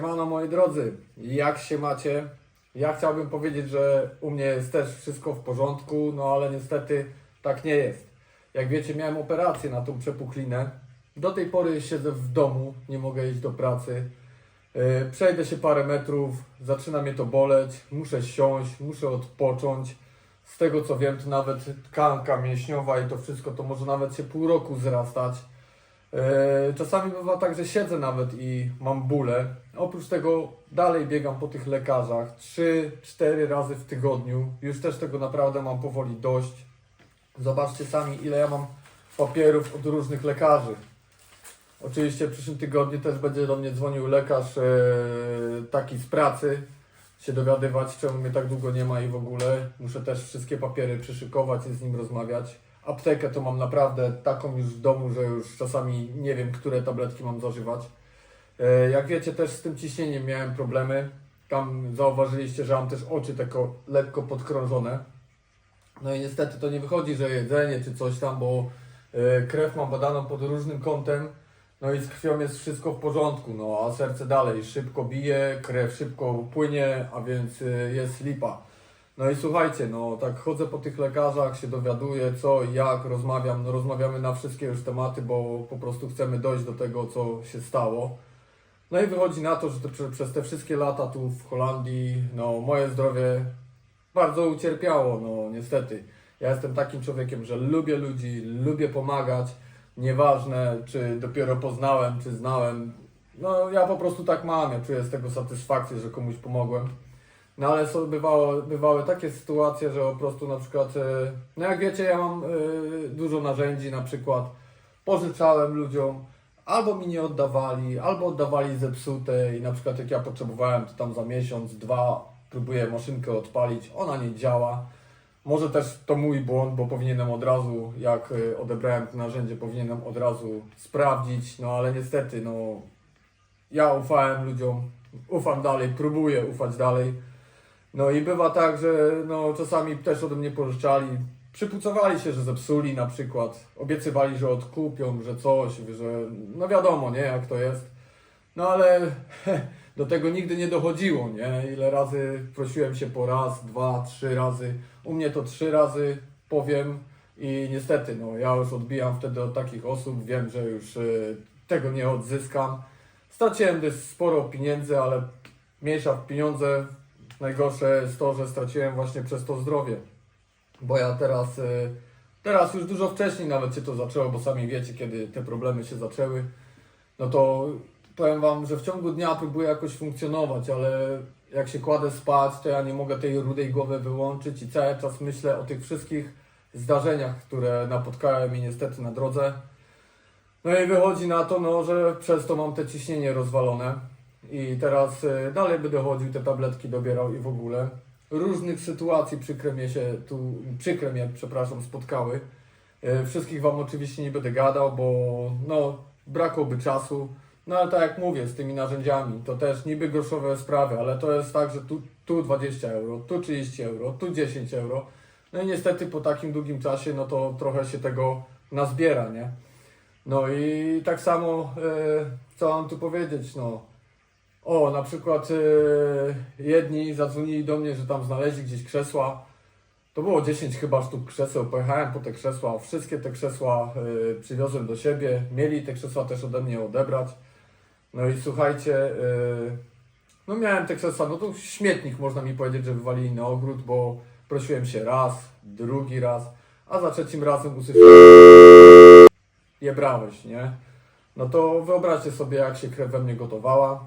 Siemano moi drodzy, jak się macie? Ja chciałbym powiedzieć, że u mnie jest też wszystko w porządku, no ale niestety tak nie jest. Jak wiecie, miałem operację na tą przepuklinę. Do tej pory siedzę w domu, nie mogę iść do pracy. Yy, Przejdę się parę metrów, zaczyna mnie to boleć, muszę siąść, muszę odpocząć. Z tego co wiem, to nawet tkanka mięśniowa i to wszystko to może nawet się pół roku zrastać. E, Czasami bywa tak, że siedzę nawet i mam bóle. Oprócz tego dalej biegam po tych lekarzach 3-4 razy w tygodniu. Już też tego naprawdę mam powoli dość. Zobaczcie sami, ile ja mam papierów od różnych lekarzy. Oczywiście w przyszłym tygodniu też będzie do mnie dzwonił lekarz e, taki z pracy, się dowiadywać, czemu mnie tak długo nie ma i w ogóle. Muszę też wszystkie papiery przyszykować i z nim rozmawiać. Aptekę to mam naprawdę taką już w domu, że już czasami nie wiem, które tabletki mam zażywać. E, Jak wiecie, też z tym ciśnieniem miałem problemy. Tam zauważyliście, że mam też oczy lekko podkrążone. No i niestety to nie wychodzi, że jedzenie czy coś tam, bo e, krew mam badaną pod różnym kątem. No i z krwią jest wszystko w porządku, no a serce dalej szybko bije, krew szybko płynie, a więc y, jest lipa. No i słuchajcie, no tak chodzę po tych lekarzach, się dowiaduję co i jak, rozmawiam, no rozmawiamy na wszystkie już tematy, bo po prostu chcemy dojść do tego, co się stało. No i wychodzi na to, że prze, przez te wszystkie lata tu w Holandii, no moje zdrowie bardzo ucierpiało, no niestety. Ja jestem takim człowiekiem, że lubię ludzi, lubię pomagać, nieważne czy dopiero poznałem, czy znałem. No ja po prostu tak mam, ja czuję z tego satysfakcję, że komuś pomogłem. No ale są, bywało, bywały takie sytuacje, że po prostu na przykład, e, no jak wiecie, ja mam e, dużo narzędzi, na przykład pożyczałem ludziom, albo mi nie oddawali, albo oddawali zepsute i na przykład jak ja potrzebowałem, to tam za miesiąc, dwa próbuję maszynkę odpalić, ona nie działa. Może też to mój błąd, bo powinienem od razu, jak y, odebrałem to narzędzie, powinienem od razu sprawdzić, no ale niestety, no ja ufałem ludziom, ufam dalej, próbuję ufać dalej. No i bywa tak, że no czasami też ode mnie pożyczali, przypucowali się, że zepsuli na przykład, obiecywali, że odkupią, że coś, że no wiadomo, nie, jak to jest. No ale do tego nigdy nie dochodziło, nie? Ile razy prosiłem się po raz, dwa, trzy razy. U mnie to trzy razy powiem i niestety, no ja już odbijam wtedy od takich osób, wiem, że już y, tego nie odzyskam. Straciłem dość sporo pieniędzy, ale mniejsza w pieniądze. Najgorsze jest to, że straciłem właśnie przez to zdrowie. Bo ja teraz, y, teraz już dużo wcześniej nawet się to zaczęło, bo sami wiecie, kiedy te problemy się zaczęły no to powiem Wam, że w ciągu dnia próbuję jakoś funkcjonować, ale jak się kładę spać, to ja nie mogę tej rudej głowy wyłączyć i cały czas myślę o tych wszystkich zdarzeniach, które napotkałem mi niestety na drodze. No i wychodzi na to, no, że przez to mam te ciśnienie rozwalone i teraz y, dalej będę chodził, te tabletki dobierał i w ogóle. Różnych sytuacji przykre mnie się tu, przykre mnie, przepraszam, spotkały. E, Wszystkich Wam oczywiście nie będę gadał, bo no, brakłoby czasu. No ale tak jak mówię, z tymi narzędziami, to też niby groszowe sprawy, ale to jest tak, że tu, tu 20 euro, tu 30 euro, tu 10 euro. No i niestety po takim długim czasie, no to trochę się tego nazbiera, nie? No i tak samo, e, co mam tu powiedzieć, no. O, na przykład e, jedni zadzwonili do mnie, że tam znaleźli gdzieś krzesła, to było 10 chyba sztuk krzeseł. Pojechałem po te krzesła, wszystkie te krzesła y, przywiozłem do siebie. Mieli te krzesła też ode mnie odebrać. No i słuchajcie, y, no miałem te krzesła, no to śmietnik można mi powiedzieć, że wywalili na ogród, bo prosiłem się raz, drugi raz, a za trzecim razem usłyszałem je brałeś, nie? No to wyobraźcie sobie, jak się krew we mnie gotowała.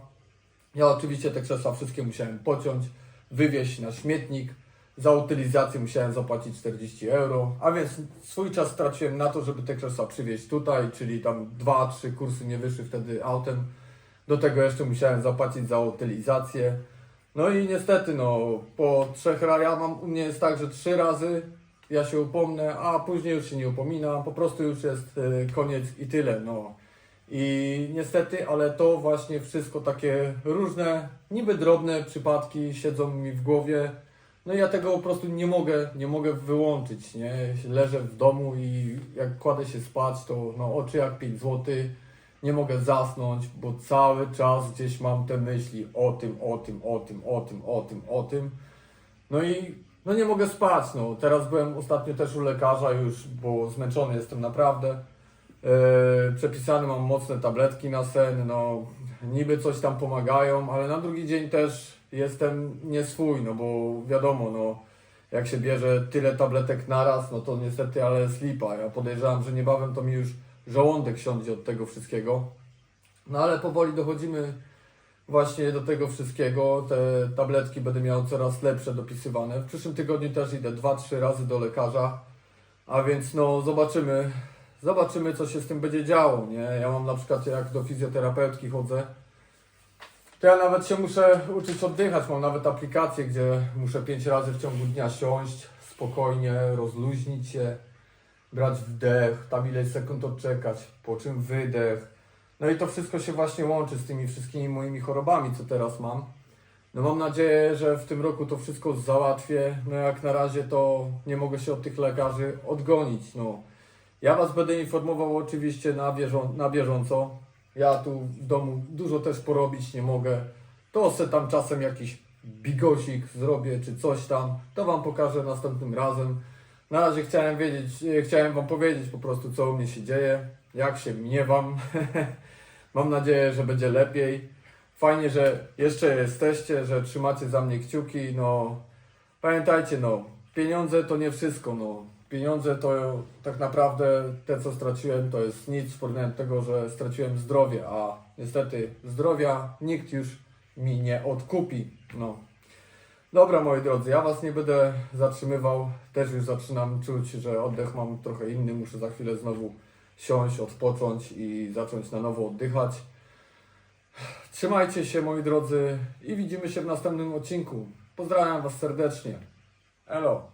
Ja oczywiście te krzesła wszystkie musiałem pociąć, wywieźć na śmietnik. Za utylizację musiałem zapłacić 40 euro, a więc swój czas straciłem na to, żeby te krzesła przywieźć tutaj, czyli tam 2-3 kursy nie wyszły wtedy autem. Do tego jeszcze musiałem zapłacić za utylizację. No i niestety, no, po trzech razach, ja mam, u mnie jest tak, że trzy razy ja się upomnę, a później już się nie upominam, po prostu już jest y, koniec i tyle, no. I niestety, ale to właśnie wszystko takie różne, niby drobne przypadki siedzą mi w głowie. No i ja tego po prostu nie mogę, nie mogę wyłączyć, nie? Leżę w domu i jak kładę się spać, to no, oczy jak 5 zł, nie mogę zasnąć, bo cały czas gdzieś mam te myśli o tym, o tym, o tym, o tym, o tym, o tym. No i no nie mogę spać. No. Teraz byłem ostatnio też u lekarza już, bo zmęczony jestem naprawdę. Yy, przepisane mam mocne tabletki na sen, no niby coś tam pomagają, ale na drugi dzień też jestem nie swój, no bo wiadomo, no jak się bierze tyle tabletek naraz, no to niestety, ale jest lipa. Ja podejrzewam, że niebawem to mi już żołądek siądzie od tego wszystkiego. No ale powoli dochodzimy właśnie do tego wszystkiego. Te tabletki będę miał coraz lepsze dopisywane. W przyszłym tygodniu też idę 2-3 razy do lekarza. A więc no zobaczymy, zobaczymy co się z tym będzie działo, nie? Ja mam na przykład jak do fizjoterapeutki chodzę, to ja nawet się muszę uczyć oddychać. Mam nawet aplikację, gdzie muszę 5 razy w ciągu dnia siąść, spokojnie, rozluźnić się, brać wdech, tam ileś sekund odczekać, po czym wydech. No i to wszystko się właśnie łączy z tymi wszystkimi moimi chorobami, co teraz mam. No mam nadzieję, że w tym roku to wszystko załatwię. No jak na razie to nie mogę się od tych lekarzy odgonić. No. Ja Was będę informował oczywiście na, bieżą na bieżąco. Ja tu w domu dużo też porobić nie mogę. To se tam czasem jakiś bigosik zrobię czy coś tam. To Wam pokażę następnym razem. Na razie chciałem wiedzieć, e, chciałem Wam powiedzieć po prostu co u mnie się dzieje, jak się mniewam. Mam nadzieję, że będzie lepiej. Fajnie, że jeszcze jesteście, że trzymacie za mnie kciuki. No, pamiętajcie, no, pieniądze to nie wszystko. No. Pieniądze to tak naprawdę te, co straciłem, to jest nic w porównaniu tego, że straciłem zdrowie, a niestety zdrowia nikt już mi nie odkupi. No. Dobra, moi drodzy, ja Was nie będę zatrzymywał. Też już zaczynam czuć, że oddech mam trochę inny. Muszę za chwilę znowu siąść, odpocząć i zacząć na nowo oddychać. Trzymajcie się, moi drodzy, i widzimy się w następnym odcinku. Pozdrawiam Was serdecznie. Elo.